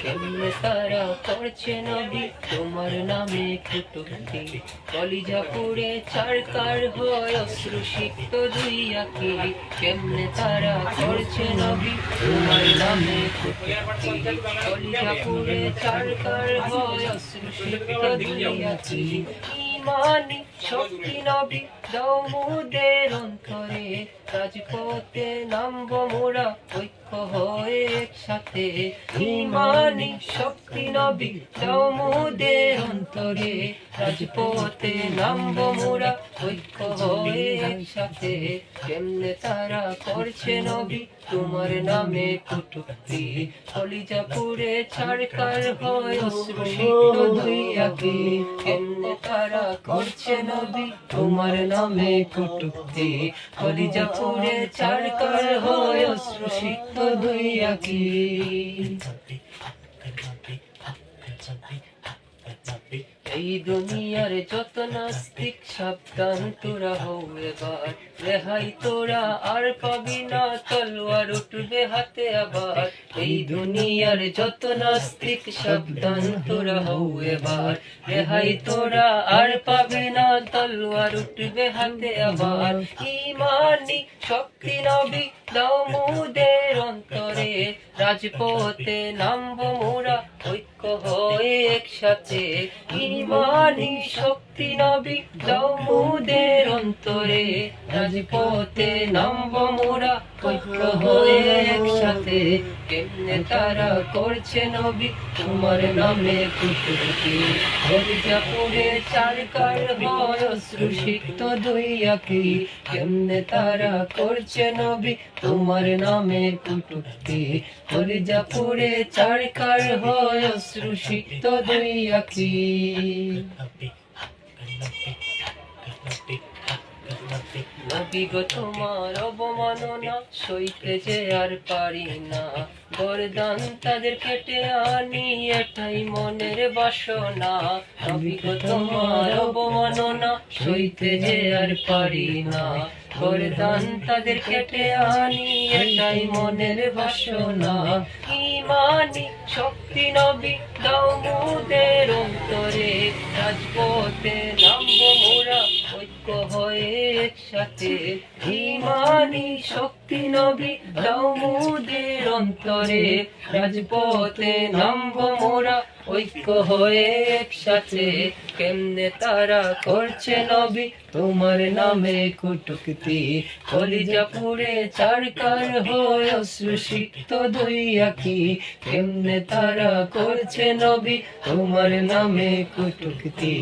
কেমনে তারা করছে নবী তোমার নামে কুটুক্তি কলিজা পুড়ে চারকার হয় অশ্রু সিক্ত দুই আঁকি কেমনে তারা করছে তোমার নামে কলিজা পুড়ে চারকার হয় ইমানি শক্তি নবী দাও মুদের অন্তরে রাজপথে নামব মোরা ঐক্য হয়ে একসাথে। ইমানি শক্তি নবী দাও মুদের অন্তরে রাজপথে নামব মোরা ঐক্য একসাথে কেমনে তারা করছে নবী? তোমার নামে কুটুক্তি। কলিজা পুরে ছাড়কার হয় কেমনে তারা করছে নবী? তোমার নামে কুটুক্তি। কলিজা পুরে ছাড়কার হয় দুই এই দুনিয়ার যত নাস্তিক সাবধান তোরা হও এবার। রেহাই তোরা আর পাবি না, তলোয়ার উঠবে হাতে আবার। এই দুনিয়ার যত নাস্তিক সাবধান তোরা হও এবার। রেহাই তোরা আর পাবি না, তলোয়ার উঠবে হাতে আবার। ইমানি শক্তি নবী দাও মুদের অন্তরে। রাজপথে নামব কি ইমানি শক্তি নবী দাও মুদের অন্তরে। রাজপথে নামব মোরা হয়ে একসাথে কেমনে তারা করছে নবী? তোমার নামে কুটুকি হরিজা পুরে চারকার হয় অশ্রুসিক্ত দুই আঁকি। কেমনে তারা করছে নবী? তোমার নামে কুটুকি হরিজা পুরে চারকার হয় অশ্রুসিক্ত দুই আঁকি। নবী গো তোমার অবমাননা সইতে যে আর পারি না। বরদান তাদের কেটে আনি, এটাই মনের বাসনা। নবী গো তোমার অবমাননা সইতে যে আর পারি না। বরদান তাদের কেটে আনি, এটাই মনের বাসনা। ইমানি শক্তি নবী, দাও মুদের অন্তরে। রাজপথে নামব মোরা, ঐক্য হয়ে একসাথে ইমানি শক্তি নবী দাও মুদের অন্তরে রাজপথে নামব মোরা, ঐক্য হয়ে একসাথে। কেমনে তারা করছে নবী? তোমার নামে কুটুক্তি। কলিজা পুরে চারকার হয় অশ্রুসিক্ত দুই আঁকি কেমনে তারা করছে নবী? তোমার নামে কুটুক্তি।